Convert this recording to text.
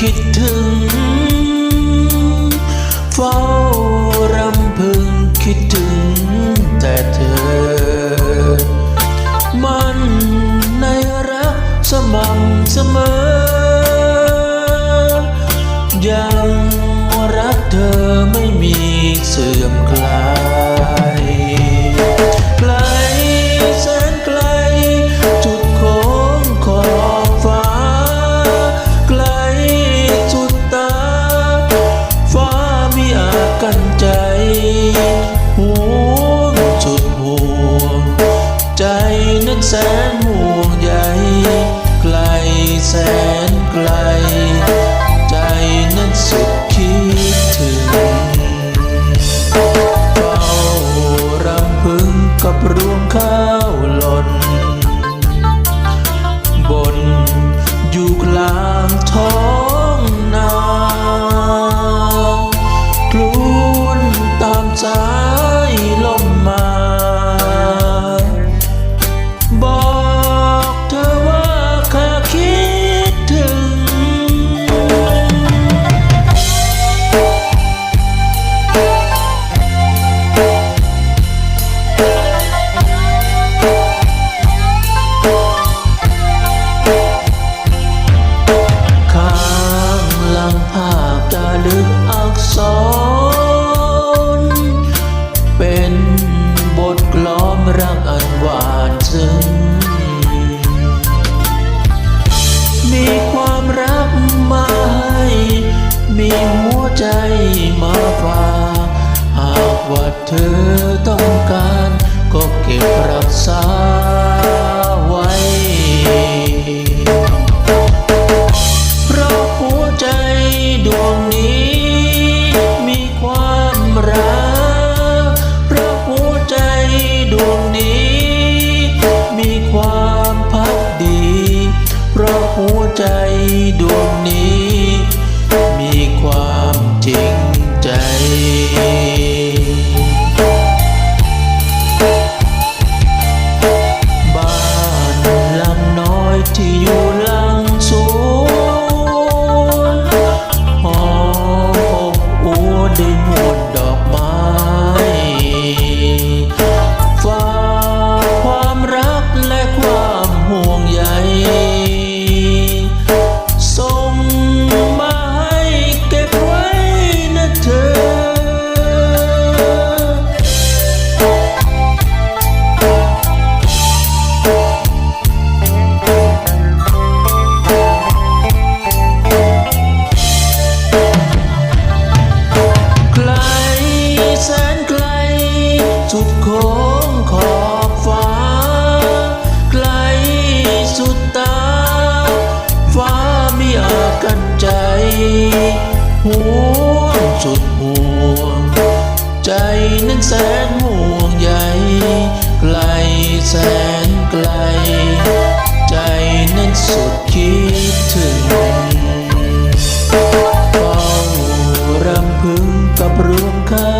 คิดถึง เฝ้ารำพึงคิดถึงแต่เธอ มันในรักสม่ำเสมอ แสนห่วงใยไกลแสนไกล ใจนั้นสุดคิดถึงเฝ้ารำพึงกับรวงข้าวหล่น บนอยู่กลางท้อง มาฝากหากว่าเธอต้องการ ก็เก็บรักษาไว้ เพราะหัวใจดวงนี้ มีความรัก เพราะหัวใจดวงนี้ มีความพักดี เพราะหัวใจดวงนี้ มีความ จ สุดโค้งขอบฟ้า ไกลสุดตา ฟ้าไมีอาจกันใจ ห่วงสุดห่วง ใจนั้นแสนห่วงใยไกลแสนไกล ใจนั้นสุดคิดถึงเฝ้ารำพึงกับรวงข้า